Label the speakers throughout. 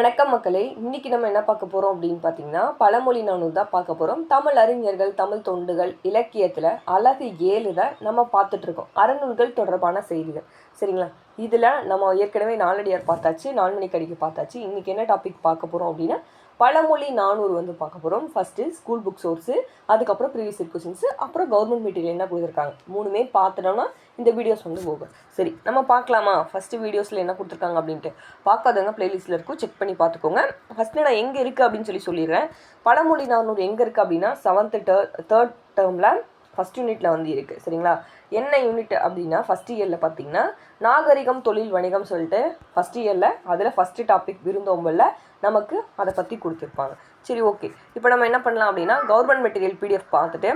Speaker 1: வணக்கம் மக்களே. இன்னைக்கு நம்ம என்ன பார்க்க போகிறோம் அப்படின்னு பார்த்தீங்கன்னா பழமொழி நானூறு தான் பார்க்க போகிறோம் தமிழ் அறிஞர்கள் தமிழ் தொண்டுகள் இலக்கியத்தில் அழகு ஏழுல நம்ம பார்த்துட்ருக்கோம் அறநூல்கள் தொடர்பான செய்திகள். சரிங்களா? இதில் நம்ம ஏற்கனவே நாலடியார் பார்த்தாச்சு நான்மணிக்கடிக்கு பார்த்தாச்சு. இன்றைக்கி என்ன டாபிக் பார்க்க போகிறோம் அப்படின்னா பழமொழி நானூறு வந்து பார்க்க போகிறோம் ஃபஸ்ட்டு ஸ்கூல் புக் சோர்ஸு அதுக்கப்புறம் ப்ரீவியஸ் இயர் கொஸ்டின்ஸு அப்புறம் கவர்மெண்ட் மெட்டீரியல் என்ன கொடுத்துருக்காங்க. மூணுமே பார்த்துட்டோம்னா இந்த வீடியோஸ் வந்து போகும். சரி நம்ம பார்க்கலாமா? ஃபஸ்ட்டு வீடியோஸில் என்ன கொடுத்துருக்காங்க அப்படின்ட்டு. பார்க்காதவங்க ப்ளேலிஸ்ட்டில் இருக்கும் செக் பண்ணி பார்த்துக்கோங்க. ஃபஸ்ட்டு நான் எங்கே இருக்குது அப்படின்னு சொல்லி சொல்லிடுறேன். பழமொழி நானூறு எங்கே இருக்குது அப்படின்னா செவன்த்து டேர்ட் தேர்ட் டேர்மில் ஃபஸ்ட் யூனிட்டில் வந்து இருக்குது சரிங்களா? என்ன யூனிட் அப்படின்னா ஃபஸ்ட் இயரில் பார்த்தீங்கன்னா நாகரிகம் தொழில் வணிகம் சொல்லிட்டு ஃபஸ்ட் இயரில் அதில் ஃபஸ்ட்டு டாபிக் விருந்தோம்பலில் நமக்கு அதை பற்றி கொடுத்துருப்பாங்க. சரி ஓகே இப்போ நம்ம என்ன பண்ணலாம் அப்படின்னா கவர்மெண்ட் மெட்டீரியல் பிடிஎஃப் பார்த்துட்டு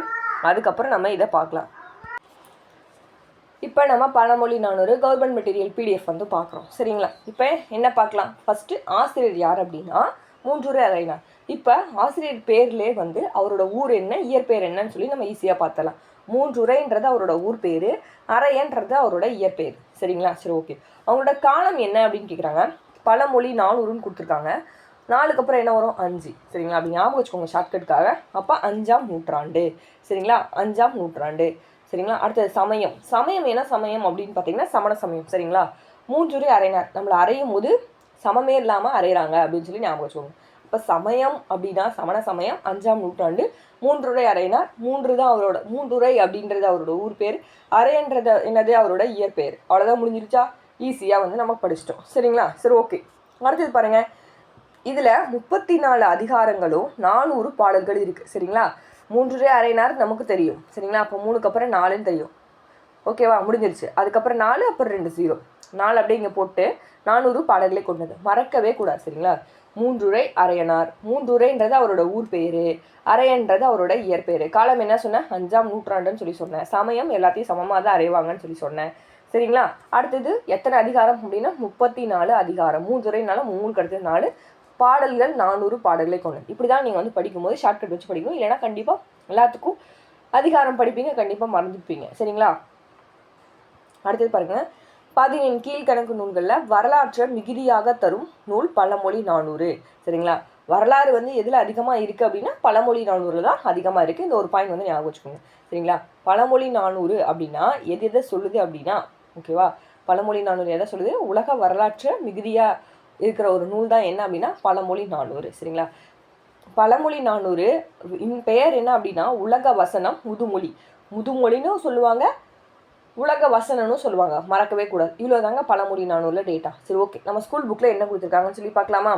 Speaker 1: அதுக்கப்புறம் நம்ம இதை பார்க்கலாம். இப்போ நம்ம பழமொழி நானூறு கவர்மெண்ட் மெட்டீரியல் பிடிஎஃப் வந்து பார்க்குறோம் சரிங்களா? இப்போ என்ன பார்க்கலாம்? ஃபஸ்ட்டு ஆசிரியர் யார் அப்படின்னா மூன்றுரை அறையினார். இப்போ ஆசிரியர் பேர்லே வந்து அவரோட ஊர் என்ன இயற்பெயர் என்னன்னு சொல்லி நம்ம ஈஸியாக பார்த்தலாம் மூன்றுரைன்றது அவரோட ஊர் பேர் அரையன்றது அவரோட இயற்பெயர் சரிங்களா? சரி ஓகே அவங்களோட காலம் என்ன அப்படின்னு கேட்குறாங்க பழமொழி நானூறுன்னு கொடுத்துருக்காங்க. நாலுக்கு அப்புறம் என்ன வரும்? அஞ்சு. சரிங்களா? அப்படி ஞாபகம் வச்சுக்கோங்க ஷார்ட்கட்டுக்காக அப்போ அஞ்சாம் நூற்றாண்டு. சரிங்களா? அஞ்சாம் நூற்றாண்டு. சரிங்களா? அடுத்தது சமயம். சமயம் என்ன சமயம் அப்படின்னு பார்த்தீங்கன்னா சமண சமயம். சரிங்களா? மூன்றுரை அரையினார். நம்மளை அரையும் போது சமமே இல்லாமல் அரைகிறாங்க அப்படின்னு சொல்லி ஞாபகம் வச்சுக்கோங்க. இப்போ சமயம் அப்படின்னா சமண சமயம் அஞ்சாம் நூற்றாண்டு மூன்றுரை அறையினார். மூன்று தான் அவரோட மூன்றுரை அப்படின்றது அவரோட ஊர் பேர். அறையன்றது என்னது? அவரோட இயற்பெயர் அவ்வளோதான் முடிஞ்சிருச்சா? ஈஸியாக வந்து நம்ம படிச்சிட்டோம். சரிங்களா? சரி ஓகே அடுத்தது பாருங்க. இதில் முப்பத்தி நாலு அதிகாரங்களும் நானூறு பாடல்கள் இருக்குது சரிங்களா? மூன்றுரை அரைனார் நமக்கு தெரியும். சரிங்களா? அப்போ மூணுக்கு அப்புறம் நாலுன்னு தெரியும். ஓகேவா முடிஞ்சிருச்சு. அதுக்கப்புறம் நாலு அப்புறம் ரெண்டு ஜீரோ நாலு அப்படியே இங்கே போட்டு நானூறு பாடல்களை கொண்டது. மறக்கவே கூடாது. சரிங்களா? மூன்றுரை அரையனார். மூன்றுரைன்றது அவரோட ஊர் பேர். அரையன்றது அவரோட இயற்பெயர் காலம் என்ன சொன்னேன் அஞ்சாம் நூற்றாண்டுன்னு சொல்லி சொன்னேன் சமயம் எல்லாத்தையும் சமமாக தான் அறைவாங்கன்னு சொல்லி சொன்னேன் சரிங்களா? அடுத்தது எத்தனை அதிகாரம் அப்படின்னா முப்பத்தி நாலு அதிகாரம். மூன்றுரைனால மூணுக்கு அடுத்தது நாலு. பாடல்கள் நானூறு பாடல்களை கொண்டது இப்படி தான் நீங்கள் வந்து படிக்கும்போது ஷார்ட்கட் வச்சு படிக்கணும். இல்லைன்னா கண்டிப்பாக எல்லாத்துக்கும் அதிகாரம் படிப்பீங்க. கண்டிப்பாக மறந்துப்பீங்க. சரிங்களா? அடுத்தது பாருங்கள் பதினின் கீழ்கணக்கு நூல்களில் வரலாற்றை மிகுதியாக தரும் நூல் பழமொழி நானூறு. சரிங்களா? வரலாறு வந்து எதில் அதிகமாக இருக்குது அப்படின்னா பழமொழி நானூறில் தான் அதிகமாக இருக்குது இந்த ஒரு பாயிண்ட் வந்து ஞாபகம் வச்சுக்கோங்க. சரிங்களா? பழமொழி நானூறு அப்படின்னா எது எதை சொல்லுது அப்படின்னா ஓகேவா பழமொழி நானூறு எதை சொல்லுது? உலக வரலாற்றை மிகுதியாக இருக்கிற ஒரு நூல் தான் என்ன அப்படின்னா பழமொழி நானூறு. சரிங்களா? பழமொழி நானூறு இன் பெயர் என்ன அப்படின்னா உலக வசனம் முதுமொழி. முதுமொழின்னு சொல்லுவாங்க உலக வசனம்னு சொல்லுவாங்க. மறக்கவே கூடாது. இவ்வளோ தாங்க பழமொழி நானூறில் டேட்டா சரி ஓகே நம்ம ஸ்கூல் புக்கில் என்ன கொடுத்துருக்காங்கன்னு சொல்லி பார்க்கலாமா?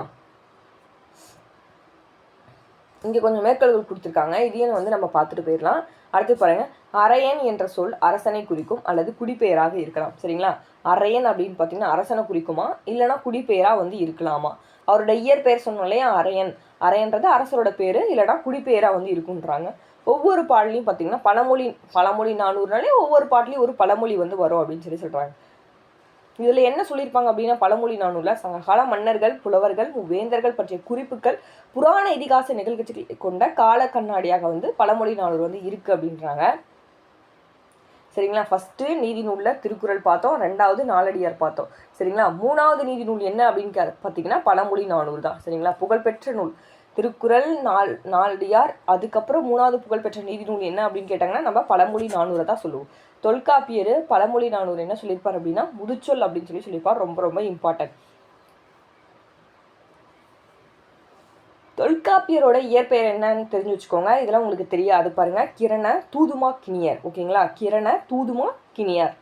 Speaker 1: இங்கே கொஞ்சம் மேற்கோள்கள் கொடுத்துருக்காங்க. இதையும் வந்து நம்ம பார்த்துட்டு போயிடலாம். அடுத்து பாருங்கள் அரையன் என்ற சொல் அரசனை குறிக்கும் அல்லது குடிப்பெயராக இருக்கலாம். சரிங்களா? அரையன் அப்படின்னு பார்த்தீங்கன்னா அரசனை குறிக்குமா? இல்லைனா குடிப்பெயராக வந்து இருக்கலாமா? அவரோட இயற்பெயர் சொன்னோம் இல்லையா? அரையன். அரையன்றது அரசரோட பேர் இல்லைனா குடிப்பெயராக வந்து இருக்குன்றாங்க ஒவ்வொரு பாடலையும் பார்த்தீங்கன்னா பழமொழி பழமொழி நானூறுனாலே ஒவ்வொரு பாட்டிலையும் ஒரு பழமொழி வந்து வரும் அப்படின்னு சொல்லி சொல்கிறாங்க இதில் என்ன சொல்லியிருப்பாங்க அப்படின்னா பழமொழி நானூரில் சங்ககால மன்னர்கள் புலவர்கள் வேந்தர்கள் பற்றிய குறிப்புகள் புராண இதிகாச நிகழ்ச்சிகள் கொண்ட கால கண்ணாடியாக வந்து பழமொழி நானூறு வந்து இருக்குது அப்படின்றாங்க. சரிங்களா? ஃபஸ்ட்டு நீதி நூலில் திருக்குறள் பார்த்தோம் ரெண்டாவது நாலடியார் பார்த்தோம். சரிங்களா? மூணாவது நீதி நூல் என்ன அப்படின்னு கே- பார்த்தீங்கன்னா பழமொழி நானூறு தான். சரிங்களா? புகழ்பெற்ற நூல். திருக்குறள் நால் நாலடியார் அதுக்கப்புறம் மூணாவது புகழ்பெற்ற நீதி நூல் என்ன அப்படின்னு கேட்டாங்கன்னா நம்ம பழமொழி நானூரை தான் சொல்லுவோம். தொல்காப்பியர் பழமொழி நானூறு என்ன சொல்லியிருப்பார் அப்படின்னா முதுச்சொல் அப்படின்னு சொல்லி சொல்லியிருப்பார். ரொம்ப ரொம்ப இம்பார்ட்டன்ட் தொல்காப்பியரோட இயற்பெயர் என்னன்னு தெரிஞ்சு வச்சுக்கோங்க. இதெல்லாம் உங்களுக்கு தெரியாது பாருங்க. கிரண தூதுமா கிணியர். ஓகேங்களா? கிரண தூதுமா கிணியர்.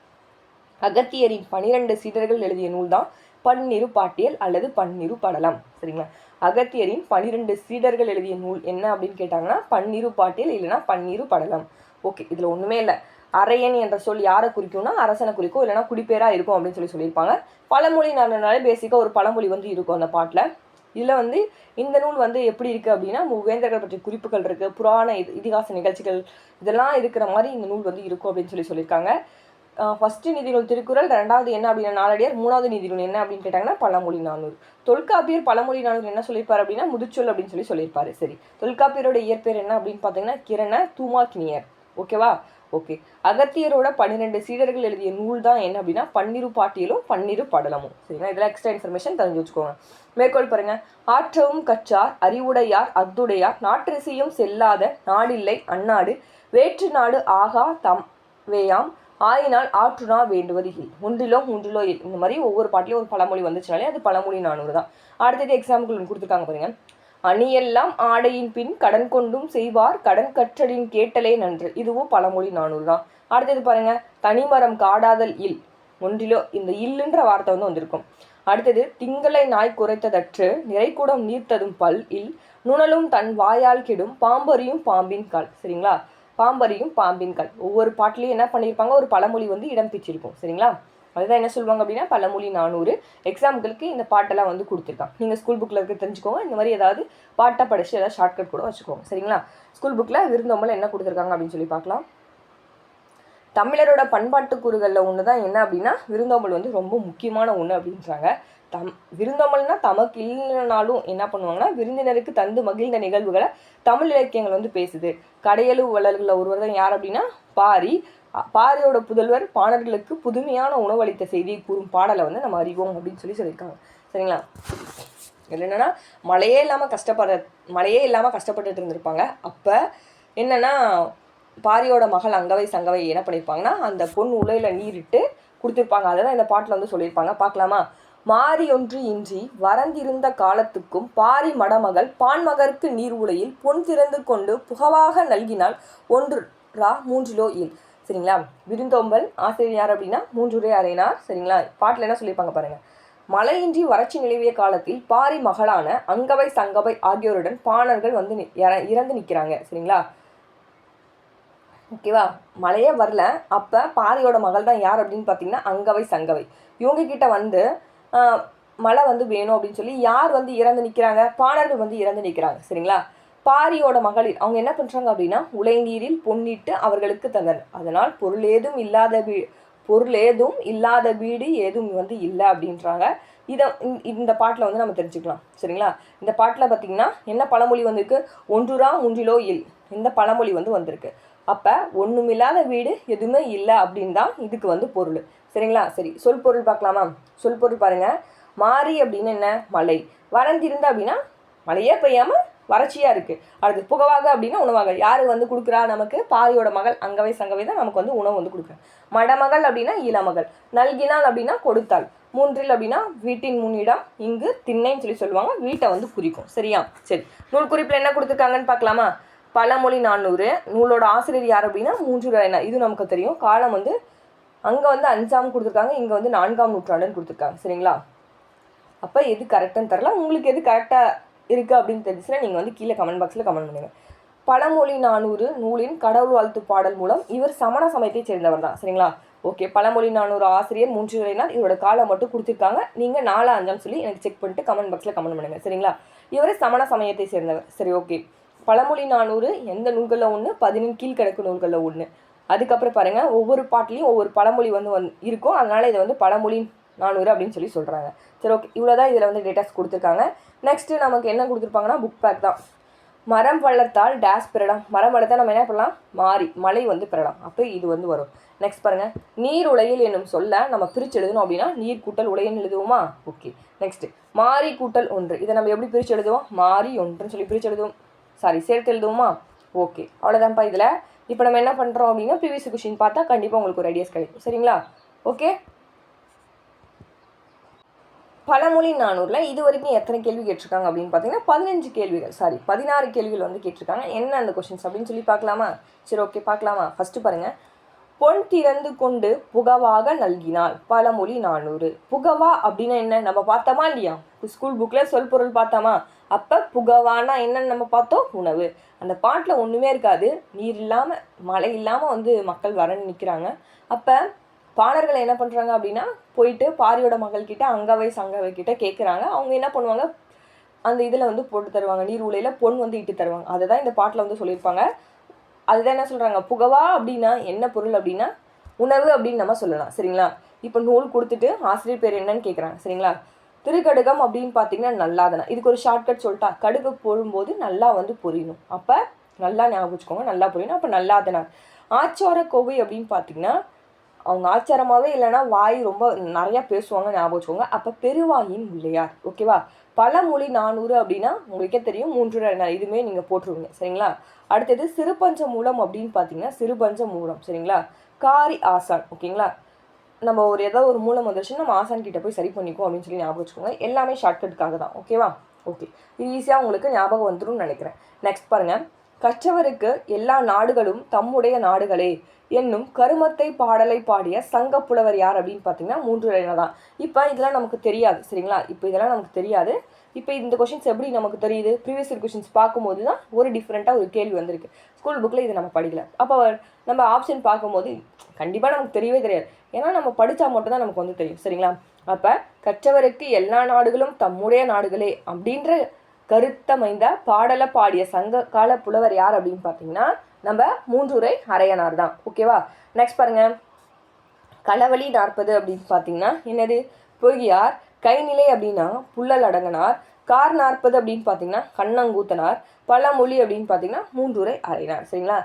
Speaker 1: அகத்தியரின் பனிரெண்டு சீடர்கள் எழுதிய நூல் தான் பன்னிரு பாட்டியல் அல்லது பன்னிரு படலம். சரிங்களா? அகத்தியரின் பன்னிரெண்டு சீடர்கள் எழுதிய நூல் என்ன அப்படின்னு கேட்டாங்கன்னா பன்னிரு பாட்டில் இல்லைன்னா பன்னிரு படலம். ஓகே இதில் ஒன்றுமே இல்லை. அரையன் என்ற சொல் யாரை குறிக்கும்னா அரசனை குறிக்கும் இல்லைனா குடிப்பேராக இருக்கும் அப்படின்னு சொல்லி சொல்லியிருப்பாங்க. பழமொழி நாலே பேசிக்காக ஒரு பழமொழி வந்து இருக்கும் அந்த பாட்டில். இதில் வந்து இந்த நூல் வந்து எப்படி இருக்குது அப்படின்னா மூவேந்தர்கள் பற்றிய குறிப்புகள் இருக்குது புராண இதிகாச நிகழ்ச்சிகள் இதெல்லாம் இருக்கிற மாதிரி இந்த நூல் வந்து இருக்கும் அப்படின்னு சொல்லி சொல்லியிருக்காங்க. ஃபஸ்ட்டு நீதிநூல் திருக்குறள் ரெண்டாவது என்ன அப்படின்னா நாலடியார் மூணாவது நீதிநூல் என்ன அப்படின்னு கேட்டாங்கன்னா பழமொழி நானூறு தொல்காப்பியர் பழமொழி நானூறு என்ன சொல்லியிருப்பார் அப்படின்னா முதுச்சொல் அப்படின்னு சொல்லி சொல்லியிருப்பாரு. சரி தொல்காப்பியரோட இயற்பெயர் என்ன அப்படின்னு பார்த்தீங்கன்னா கிரண தூமாக்கினியர். ஓகேவா ஓகே அகத்தியரோட பன்னிரெண்டு சீடர்கள் எழுதிய நூல் தான் என்ன அப்படின்னா பன்னிரு பாட்டியலும் பன்னிரு படலமும். சரிங்களா? இதெல்லாம் எக்ஸ்ட்ரா இன்ஃபர்மேஷன் தெரிஞ்சு வச்சுக்கோங்க. மேற்கோள் பாருங்க. ஆற்றவும் கற்றார் அறிவுடையார் அத்துடையார் நாற்றிசையும் செல்லாத நாடில்லை அந்நாடு வேற்று நாடு ஆகா தம் வேயாம் ஆயினால் ஆற்றுனா வேண்டுவது இல் ஒன்றிலோ ஒன்றிலோ இல் இந்த மாதிரி ஒவ்வொரு பாட்டிலையும் ஒரு பழமொழி வந்துச்சுனாலே அது பழமொழி நானூறு தான். அடுத்தது எக்ஸாம்பிள் ஒன்று கொடுத்துருக்காங்க பாருங்க. அணியெல்லாம் ஆடையின் பின் கடன் கொண்டும் செய்வார் கடன் கற்றலின் கேட்டலே நன்று. இதுவும் பழமொழி நானூறு தான். அடுத்தது பாருங்க. தனிமரம் காடாதல் இல். ஒன்றிலோ இந்த இல்லுன்ற வார்த்தை வந்து வந்திருக்கும். அடுத்தது திங்களை நாய் குறைத்ததற்று நிறைக்கூடம் நீர்த்ததும் பல் இல் நுணலும் தன் வாயால் கெடும் பாம்பரியும் பாம்பின் கால். சரிங்களா? பாம்பரியும் பாம்பின் கண் ஒவ்வொரு பாட்டிலையும் என்ன பண்ணியிருப்பாங்க? ஒரு பழமொழி வந்து இடம் பிச்சிருக்கும் சரிங்களா? அதுதான் என்ன சொல்லுவாங்க அப்படின்னா பழமொழி நானூறு. எக்ஸாம்பிளுக்கு இந்த பாட்டெல்லாம் வந்து கொடுத்துருக்கான். நீங்கள் ஸ்கூல் புக்கில் இருக்க தெரிஞ்சுக்கோங்க. இந்த மாதிரி ஏதாவது பாட்டை படித்து ஏதாவது ஷார்ட்கட் கூட வச்சுக்கோங்க. சரிங்களா? ஸ்கூல் புக்கில் விருந்தோம்பல் என்ன கொடுத்துருக்காங்க அப்படின்னு சொல்லி பார்க்கலாம். தமிழரோட பண்பாட்டு கூறுகளில் ஒன்று தான் என்ன அப்படின்னா விருந்தோம்பல் வந்து ரொம்ப முக்கியமான ஒன்று அப்படின்றாங்க. தம் விருந்தோம்பல்னா தமக்கு இல்லைனாலும் என்ன பண்ணுவாங்கன்னா விருந்தினருக்கு தந்து மகிழ்ந்த நிகழ்வுகளை தமிழ் இலக்கியங்கள் வந்து பேசுது. கடையளு வளர்களில் ஒருவர் தான் யார் அப்படின்னா பாரி. பாரியோட புதல்வர் பாணர்களுக்கு புதுமையான உணவளித்த செய்தியை கூறும் பாடலை வந்து நம்ம அறிவோம் அப்படின்னு சொல்லி சொல்லியிருக்காங்க. சரிங்களா? இதுல என்னன்னா மழையே இல்லாமல் கஷ்டப்படுற மழையே இல்லாமல் கஷ்டப்பட்டுட்டு இருந்திருப்பாங்க. அப்போ என்னென்னா பாரியோட மகள் அங்கவை சங்கவை என்ன பண்ணியிருப்பாங்கன்னா அந்த பொன் உலையில் நீரிட்டு கொடுத்துருப்பாங்க. அதை தான் இந்த பாட்டில் வந்து சொல்லியிருப்பாங்க. பார்க்கலாமா? மாறி ஒன்று இன்றி வரந்திருந்த காலத்துக்கும் பாரி மடமகள் பான்மகருக்கு நீர் உலையில் பொன் திறந்து கொண்டு புகவாக நல்கினால் ஒன்று ரா மூன்றிலோ இல். சரிங்களா? விருந்தோம்பல் ஆசிரியர் யார் அப்படின்னா? மூன்றுரை அறையினார். சரிங்களா? பாட்டில் என்ன சொல்லியிருப்பாங்க பாருங்கள் மழையின்றி வறட்சி நிலவிய காலத்தில் பாரி மகளான அங்கவை சங்கவை ஆகியோருடன் பாணர்கள் வந்து நி- இற- இறந்து நிற்கிறாங்க. சரிங்களா? ஓகேவா? மழையே வரல. அப்போ பாரியோட மகள் தான் யார் அப்படின்னு பார்த்தீங்கன்னா அங்கவை சங்கவை. இவங்க கிட்ட வந்து மழை வந்து வேணும் அப்படின்னு சொல்லி யார் வந்து இறந்து நிற்கிறாங்க பாணர்கள் வந்து இறந்து நிற்கிறாங்க சரிங்களா? பாரியோட மகளிர் அவங்க என்ன பண்ணுறாங்க அப்படின்னா உலைநீரில் பொன்னிட்டு அவர்களுக்கு தந்தனர். அதனால் பொருள் ஏதும் இல்லாத வீ பொருள் ஏதும் இல்லாத வீடு ஏதும் வந்து இல்லை அப்படின்றாங்க. இதை இந்த பாட்டில் வந்து நம்ம தெரிஞ்சுக்கலாம். சரிங்களா? இந்த பாட்டில் பார்த்தீங்கன்னா என்ன பழமொழி வந்திருக்கு? ஒன்றுரா ஒன்றிலோ இல். இந்த பழமொழி வந்து வந்திருக்கு. அப்போ ஒன்றுமில்லாத வீடு எதுவுமே இல்லை அப்படின்னு தான் இதுக்கு வந்து பொருள். சரிங்களா? சரி சொல் பொருள் பார்க்கலாமா? சொல் பொருள் பாருங்கள் மாறி அப்படின்னு என்ன? மழை வறந்திருந்தா அப்படின்னா மழையே பெய்யாமல் வறட்சியாக இருக்குது அடுத்து புகவாக அப்படின்னா உணவாக. யார் வந்து கொடுக்குறா நமக்கு? பாரியோட மகள் அங்கவை சங்கவை தான் நமக்கு வந்து உணவு வந்து கொடுக்குறேன் மடமகள் அப்படின்னா இளமகள். நல்கினாள் அப்படின்னா கொடுத்தாள். மூன்றில் அப்படின்னா வீட்டின் முன்னிடம் இங்கு திண்ணைன்னு சொல்லி சொல்லுவாங்க. வீட்டை வந்து குறிக்கும். சரியா? சரி. நூல் குறிப்பில் என்ன கொடுத்துருக்காங்கன்னு பார்க்கலாமா? பழமொழி நானூறு நூலோட ஆசிரியர் யார் அப்படின்னா மூன்று என்ன இது நமக்கு தெரியும். காலம் வந்து அங்கே வந்து அஞ்சாம் கொடுத்துருக்காங்க இங்கே வந்து நான்காம் நூற்றாண்டுன்னு கொடுத்துருக்காங்க. சரிங்களா? அப்போ எது கரெக்டுன்னு தரலாம் உங்களுக்கு எது கரெக்டாக இருக்குது அப்படின்னு தெரிஞ்சுன்னா நீங்கள் வந்து கீழே கமெண்ட் பாக்ஸில் கமெண்ட் பண்ணுங்கள் பழமொழி நானூறு நூலின் கடவுள் வாழ்த்து பாடல் மூலம் இவர் சமண சமயத்தைச் சேர்ந்தவர் தான். சரிங்களா? ஓகே பழமொழி நானூறு ஆசிரியர் மூன்று வரையினார் இவரோட காலம் மட்டும் கொடுத்துருக்காங்க. நீங்கள் நாலு அஞ்சாம் சொல்லி எனக்கு செக் பண்ணிட்டு கமெண்ட் பாக்ஸில் கமெண்ட் பண்ணுங்கள் சரிங்களா? இவர் சமண சமயத்தை சேர்ந்தவர். சரி ஓகே பழமொழி நானூறு எந்த நூல்களில் ஒன்று பதினெண் கீழ்கிழக்கு நூல்களில் ஒன்று அதுக்கப்புறம் பாருங்கள் ஒவ்வொரு பாட்டிலையும் ஒவ்வொரு பழமொழி வந்து வந் இருக்கும். அதனால் இதை வந்து பழமொழி நானூறு அப்படின்னு சொல்லி சொல்கிறாங்க சரி ஓகே. இவ்வளோதான் இதில் வந்து டேட்டாஸ் கொடுத்துருக்காங்க. நெக்ஸ்ட்டு நமக்கு என்ன கொடுத்துருப்பாங்கன்னா புக் பேக் தான். மரம் வளர்த்தால் டேஸ் பெறலாம். மரம் வளர்த்தா நம்ம என்ன பண்ணலாம்? மாறி மழை வந்து பெறலாம். அப்போ இது வந்து வரும். நெக்ஸ்ட் பாருங்கள் நீர் உலையில் என்னும் சொல்ல நம்ம பிரித்து எழுதணும் அப்படின்னா நீர் கூட்டல் உலைன்னு எழுதுவோமா? ஓகே நெக்ஸ்ட் மாறி கூட்டல் ஒன்று. இதை நம்ம எப்படி பிரித்து எழுதுவோம்? மாறி ஒன்றுன்னு சொல்லி பிரித்து எழுதுவோம். சாரி சேர்த்து எழுதுவோமா? ஓகே அவ்வளோதான்ப்பா இதில். இப்போ நம்ம என்ன பண்ணுறோம் அப்படின்னா ப்ரீவியஸ் கொஷின் பார்த்தா கண்டிப்பாக உங்களுக்கு ஒரு ஐடியாஸ் கிடைக்கும். சரிங்களா? ஓகே பழமொழி நானூரில் இது வரைக்கும் எத்தனை கேள்வி கேட்டிருக்காங்க அப்படின்னு பார்த்தீங்கன்னா பதினஞ்சு கேள்விகள். சாரி பதினாறு கேள்விகள் வந்து கேட்டிருக்காங்க. என்ன அந்த கொஷின்ஸ் அப்படின்னு சொல்லி பார்க்கலாமா? சரி ஓகே பார்க்கலாமா? ஃபஸ்ட்டு பாருங்கள் பொன் திறந்து கொண்டு புகவாக நல்கினாள். பழமொழி நானூறு. புகவா அப்படின்னா என்ன? நம்ம பார்த்தோமா இல்லையா? ஸ்கூல் புக்கில் சொல் பொருள் பார்த்தோமா? அப்போ புகவானா என்னன்னு நம்ம பார்த்தோம்? உணவு. அந்த பாட்டில் ஒன்றுமே இருக்காது. நீர் இல்லாமல் மழை இல்லாமல் வந்து மக்கள் வரன்னு நிற்கிறாங்க அப்போ பாணர்கள் என்ன பண்ணுறாங்க அப்படின்னா போயிட்டு பாரியோட மகள்கிட்ட அங்கவை சங்கவை கிட்ட கேட்குறாங்க அவங்க என்ன பண்ணுவாங்க? அந்த இதில் வந்து போட்டு தருவாங்க. நீர் உலையில் பொன் வந்து இட்டு தருவாங்க. அதை தான் இந்த பாட்டில் வந்து சொல்லியிருப்பாங்க. அதுதான் என்ன சொல்கிறாங்க புகவா அப்படின்னா என்ன பொருள் அப்படின்னா உணவு அப்படின்னு நம்ம சொல்லலாம். சரிங்களா? இப்போ நூல் கொடுத்துட்டு ஆசிரியர் பேர் என்னன்னு கேட்குறாங்க சரிங்களா? திருக்கடுகம் அப்படின்னு பார்த்தீங்கன்னா நல்லாதனா இதுக்கு ஒரு ஷார்ட்கட் சொல்லிட்டா கடுகு போடும்போது நல்லா வந்து பொரியணும். அப்போ நல்லா ஞாபகம் வச்சுக்கோங்க நல்லா புரியணும். அப்போ நல்லாதனார் ஆச்சார கோவை அப்படின்னு பார்த்தீங்கன்னா அவங்க ஆச்சாரமாகவே இல்லைன்னா வாய் ரொம்ப நிறையா பேசுவாங்க ஞாபகம் வச்சுக்கோங்க. அப்போ பெருவாயின் உள்ளையார் ஓகேவா பழமொழி நானூறு அப்படின்னா உங்களுக்கே தெரியும் மூன்று இதுவுமே நீங்கள் போட்டுருவீங்க சரிங்களா? அடுத்தது சிறுபஞ்ச மூலம் அப்படின்னு பார்த்தீங்கன்னா சிறுபஞ்ச மூலம் சரிங்களா? காரி ஆசான் ஓகேங்களா நம்ம ஒரு ஏதோ ஒரு மூலம் வந்துருச்சுன்னா நம்ம ஆசான் கிட்ட போய் சரி பண்ணிக்குவோம் அப்படின்னு சொல்லி ஞாபகம் வச்சுக்கோங்க. எல்லாமே ஷார்ட்கட்டுக்காக தான். ஓகேவா ஓகே இது ஈஸியாக உங்களுக்கு ஞாபகம் வந்துடும் நினைக்கிறேன். நெக்ஸ்ட் பாருங்க. கற்றவருக்கு எல்லா நாடுகளும் தம்முடைய நாடுகளே என்னும் கருமத்தை பாடலை பாடிய சங்க புலவர் யார் அப்படின்னு பார்த்தீங்கன்னா மூன்று தான். இப்போ இதெல்லாம் நமக்கு தெரியாது சரிங்களா? இப்போ இதெல்லாம் நமக்கு தெரியாது. இப்போ இந்த கொஷின்ஸ் எப்படி நமக்கு தெரியுது? ப்ரீவியஸ் இயர் கொஷின்ஸ் பார்க்கும்போது தான் ஒரு டிஃப்ரெண்ட்டாக ஒரு கேள்வி வந்திருக்கு. ஸ்கூல் புக்கில் இதை நம்ம படிக்கல. அப்போ நம்ம ஆப்ஷன் பார்க்கும்போது கண்டிப்பாக நமக்கு தெரியவே தெரியாது. ஏன்னா நம்ம படித்தா மட்டும் தான் நமக்கு வந்து தெரியும் சரிங்களா? அப்போ கற்றவருக்கு எல்லா நாடுகளும் தம்முடைய நாடுகளே அப்படின்ற கருத்தமைந்த பாடலை பாடிய சங்க கால புலவர் யார் அப்படின்னு பார்த்தீங்கன்னா நம்ம மூன்றுரை அரையனார் தான். ஓகேவா நெக்ஸ்ட் பாருங்க. களவழி நாற்பது அப்படின்னு பார்த்தீங்கன்னா என்னது? பொய்யார் கைநிலை அப்படின்னா புள்ளல் அடங்கனார். கார் நாற்பது அப்படின்னு பார்த்தீங்கன்னா கண்ணங்கூத்தனார். பழமொழி அப்படின்னு பார்த்தீங்கன்னா மூன்றுரை அரையினார். சரிங்களா?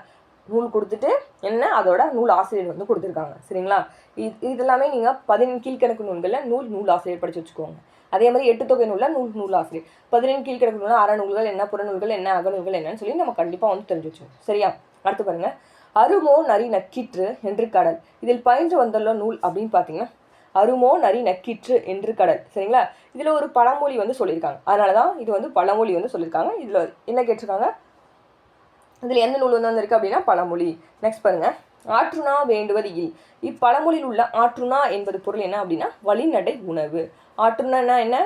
Speaker 1: நூல் கொடுத்துட்டு என்ன அதோட நூல் ஆசிரியர் வந்து கொடுத்துருக்காங்க. சரிங்களா? இது இது எல்லாமே நீங்கள் பதினெண்டு கீழ்கணக்கு நூல்களில் நூல் நூல் ஆசிரியர் படித்து வச்சுக்கோங்க. அதே மாதிரி எட்டு தொகை நூலில் நூல் நூல் ஆசிரியர். பதினெண்டு கீழ்கணக்கு நூலில் அறநூல்கள் என்ன புறநூல்கள் என்ன அகநூல்கள் என்னன்னு சொல்லி நம்ம கண்டிப்பாக வந்து தெரிஞ்சு வச்சோம் சரியா? அடுத்து பாருங்கள் அருமோ நரி நக்கிற்று என்று கடல். இதில் பயின்று வந்துள்ள நூல் அப்படின்னு பார்த்தீங்கன்னா அருமோ நரி நக்கிற்று என்று கடல். சரிங்களா? இதில் ஒரு பழமொழி வந்து சொல்லியிருக்காங்க. அதனால தான் இது வந்து பழமொழி வந்து சொல்லியிருக்காங்க. இதில் என்ன கேட்டிருக்காங்க? இதில் எந்த நூல் வந்து வந்திருக்கு அப்படின்னா பழமொழி. நெக்ஸ்ட் பாருங்கள் ஆற்றுணா வேண்டுவது இல். இப்பழமொழியில் உள்ள ஆற்றுணா என்பது பொருள் என்ன அப்படின்னா வழிநடை உணவு. ஆற்றுனா என்ன?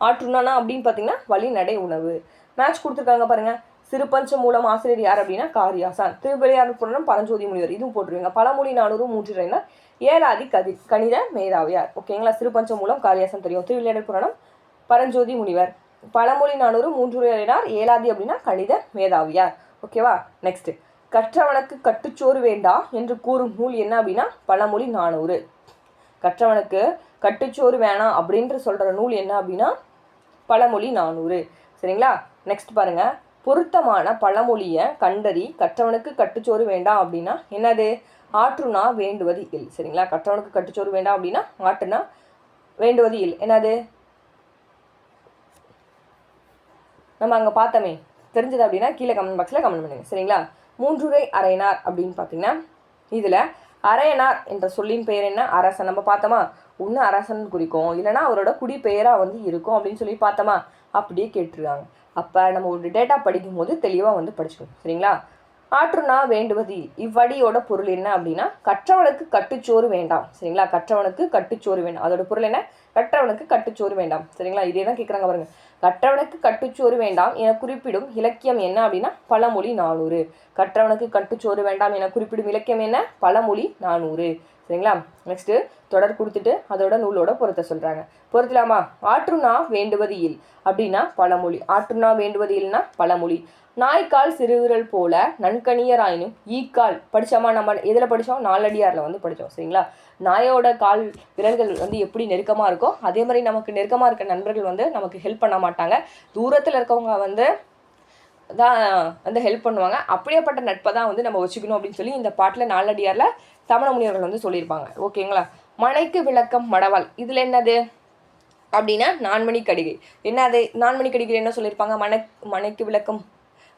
Speaker 1: ஆற்றுணானா அப்படின்னு பார்த்தீங்கன்னா வழிநடை உணவு. மேட்ச் கொடுத்துருக்காங்க பாருங்க. சிறுபஞ்ச மூலம் ஆசிரியர் யார் அப்படின்னா காரியாசான். திருவிளையாடல் புறம் பரஞ்சோதி முனிவர். இதுவும் போட்டுருவீங்க பழமொழி நானூறு மூன்று ரெண்டா. ஏழாதி கதி கணித மேதாவியார். ஓகேங்களா சிறுபஞ்ச மூலம் காரியாசன் தெரியும். திருவிளையாடல் புராணம் பரஞ்சோதி முனிவர். பழமொழி நானூறு மூன்று ஏழாதி அப்படின்னா கணித மேதாவியார். ஓகேவா? நெக்ஸ்ட் கற்றவனுக்கு கட்டுச்சோறு வேண்டா என்று கூறும் நூல் என்ன அப்படின்னா பழமொழி நானூறு. கற்றவனுக்கு கட்டுச்சோறு வேணாம் அப்படின்ற சொல்கிற நூல் என்ன அப்படின்னா பழமொழி நானூறு. சரிங்களா? நெக்ஸ்ட் பாருங்கள் பொருத்தமான பழமொழியை கண்டறி கற்றவனுக்கு கட்டுச்சோறு வேண்டாம் அப்படின்னா என்னது? ஆற்றுனா வேண்டுவது இல். சரிங்களா? கற்றவனுக்கு கட்டுச்சோறு வேண்டாம் அப்படின்னா ஆற்றுனா வேண்டுவது இல். என்னது? நம்ம அங்கே பார்த்தோமே. தெரிஞ்சது அப்படின்னா கீழே கமெண்ட் பாக்ஸில் கமெண்ட் பண்ணுங்க. சரிங்களா? மூன்றுரை அரையனார் அப்படின்னு பார்த்தீங்கன்னா இதில் அரையனார் என்ற சொல்லின் பெயர் என்ன? அரசன். நம்ம பார்த்தோமா? ஒன்று அரசன் குறிக்கும். இல்லைனா அவரோட குடி பெயராக வந்து இருக்கும் அப்படின்னு சொல்லி பார்த்தோமா? அப்படியே கேட்டிருக்காங்க. அப்போ நம்ம ஒரு டேட்டா படிக்கும்போது தெளிவாக வந்து படிச்சுக்கணும். சரிங்களா? ஆற்றுனா வேண்டுவது இவ்வடியோட பொருள் என்ன அப்படின்னா கற்றவனுக்கு கட்டுச்சோறு வேண்டாம். சரிங்களா? கற்றவனுக்கு கட்டுச்சோறு வேண்டாம். அதோட பொருள் என்ன? கற்றவனுக்கு கட்டுச்சோறு வேண்டாம். சரிங்களா? இதே தான் கேட்குறாங்க பாருங்கள் கற்றவனுக்கு கட்டுச்சோறு வேண்டாம் என குறிப்பிடும் இலக்கியம் என்ன அப்படின்னா பழமொழி நானூறு. கற்றவனுக்கு கட்டுச்சோறு வேண்டாம் என குறிப்பிடும் இலக்கியம் என்ன? பழமொழி நானூறு. சரிங்களா? நெக்ஸ்ட்டு தொடர் கொடுத்துட்டு அதோட நூலோட பொருத்த சொல்கிறாங்க பொருத்தலாமா? ஆற்றுனா வேண்டுவது இல் அப்படின்னா பழமொழி. ஆற்றுனா வேண்டுவது இல்லைன்னா பழமொழி. நாய்க்கால் சிறுவிரல் போல நன்கணியராயினும் ஈக்கால். படித்தோமா நம்ம? எதில் படித்தோம் நாலடியாரில் வந்து படித்தோம் சரிங்களா? நாயோட கால் விரல்கள் வந்து எப்படி நெருக்கமாக இருக்கோ அதே மாதிரி நமக்கு நெருக்கமாக இருக்க நண்பர்கள் வந்து நமக்கு ஹெல்ப் பண்ண மாட்டாங்க. தூரத்தில் இருக்கவங்க வந்து தான் வந்து ஹெல்ப் பண்ணுவாங்க. அப்படியேப்பட்ட நட்பை தான் வந்து நம்ம வச்சுக்கணும் அப்படின்னு சொல்லி இந்த பாட்டில் நாலடியாரில் தமிழ முனிவர்கள் வந்து சொல்லியிருப்பாங்க. ஓகேங்களா? மனைக்கு விளக்கம் மடவாள். இதில் என்னது? அப்படின்னா நான்மணி கடிகை. என்ன அது நான்மணி கடிகை என்ன சொல்லியிருப்பாங்க? மனை மனைக்கு விளக்கம்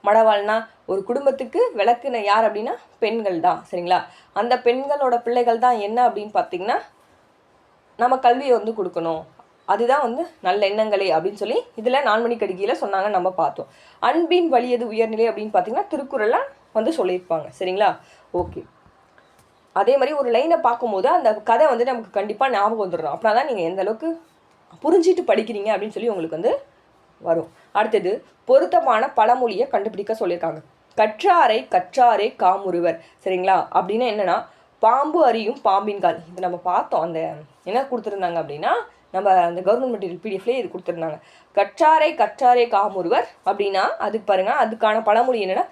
Speaker 1: மடவாள்னா ஒரு குடும்பத்துக்கு விளக்குன யார் அப்படின்னா பெண்கள் தான் சரிங்களா? அந்த பெண்களோட பிள்ளைகள் தான் என்ன அப்படின்னு பார்த்தீங்கன்னா நம்ம கல்வியை வந்து கொடுக்கணும். அதுதான் வந்து நல்ல எண்ணங்களே அப்படின்னு சொல்லி இதில் நான்மணி கடிகையில் சொன்னாங்க நம்ம பார்த்தோம். அன்பின் வழியது உயர்நிலை அப்படின்னு பார்த்தீங்கன்னா திருக்குறளில் வந்து சொல்லியிருப்பாங்க சரிங்களா? ஓகே. அதே மாதிரி ஒரு லைனை பார்க்கும்போது அந்த கதை வந்து நமக்கு கண்டிப்பாக ஞாபகம் வந்துடும் அப்படின்னா தான் நீங்கள் எந்த அளவுக்கு புரிஞ்சிட்டு படிக்கிறீங்க அப்படின்னு சொல்லி உங்களுக்கு வந்து வரும். அடுத்தது பொருத்தமான பழமொழியை கண்டுபிடிக்க சொல்லியிருக்காங்க. கற்றாரை கற்றாரே காமுருவர். சரிங்களா? அப்படின்னா என்னன்னா பாம்பு அறியும் பாம்பின் கால் இது நம்ம பார்த்தோம். அந்த என்ன கொடுத்துருந்தாங்க அப்படின்னா நம்ம அந்த கவர்மெண்ட் மெட்டீரியல் பிடிஎஃப்லேயே இது கொடுத்துருந்தாங்க. கற்றாரை கற்றாரே காமுருவர் அப்படின்னா அதுக்கு பாருங்க அதுக்கான பழமொழி என்னன்னா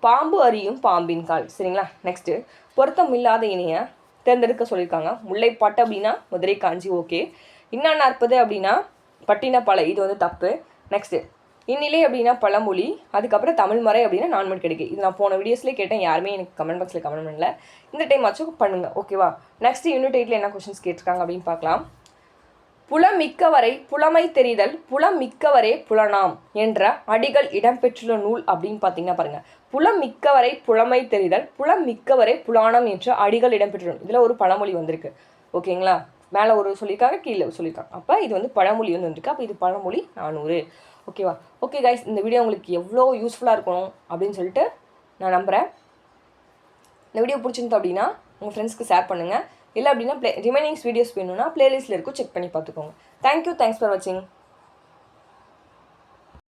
Speaker 1: பாம்பு அறியும் பாம்பின் கால் சரிங்களா? நெக்ஸ்ட்டு பொருத்தம் இல்லாத இணையை தேர்ந்தெடுக்க சொல்லியிருக்காங்க. முல்லைப்பாட்டு அப்படின்னா மதுரை காஞ்சி ஓகே. இன்னா நாற்பது அப்படின்னா பட்டினப்பாலை இது வந்து தப்பு. நெக்ஸ்ட்டு இந்நிலை அப்படின்னா பழமொழி அதுக்கப்புறம் தமிழ்மறை அப்படின்னா நான்மணி கிடைக்கு இது நான் போன வீடியோஸ்லேயே கேட்டேன் யாருமே எனக்கு கமெண்ட் பாக்ஸில் கமெண்ட் பண்ணல. இந்த டைம் ஆச்சும் பண்ணுங்கள் ஓகேவா நெக்ஸ்ட் யூனிட் எயிட்டில் என்ன கொஷின்ஸ் கேட்டிருக்காங்க அப்படின்னு பார்க்கலாம். புலமிக்கவரை புலமை தெரிதல் புலமிக்கவரே புலனாம் என்ற அடிகள் இடம்பெற்றுள்ள நூல் அப்படின்னு பார்த்தீங்கன்னா பாருங்க. புலமிக்கவரை புலமை தெரிதல் புலமிக்கவரை புலானம் என்ற அடிகள் இடம்பெற்றுள்ள இதில் ஒரு பழமொழி வந்திருக்கு ஓகேங்களா மேலே ஒரு சொல்லியிருக்காங்க கீழே சொல்லியிருக்காங்க. அப்போ இது வந்து பழமொழி வந்து வந்திருக்கு. அப்போ இது பழமொழி நானூறு. ஓகேவா ஓகே கைஸ் இந்த வீடியோ உங்களுக்கு எவ்வளோ யூஸ்ஃபுல்லாக இருக்கணும் அப்படின்னு சொல்லிட்டு நான் நம்புகிறேன் இந்த வீடியோ பிடிச்சிருந்து அப்படின்னா உங்கள் ஃப்ரெண்ட்ஸ்க்கு ஷேர் பண்ணுங்கள் இல்லை அப்படின்னா ப்ளே ரிமைனிங்ஸ் வீடியோஸ் வேணும்னா ப்ளேலிஸ்ட்டில் இருக்கும் செக் பண்ணி பார்த்துக்கோங்க. தேங்க்யூ தேங்க்ஸ் ஃபார் வாட்சிங்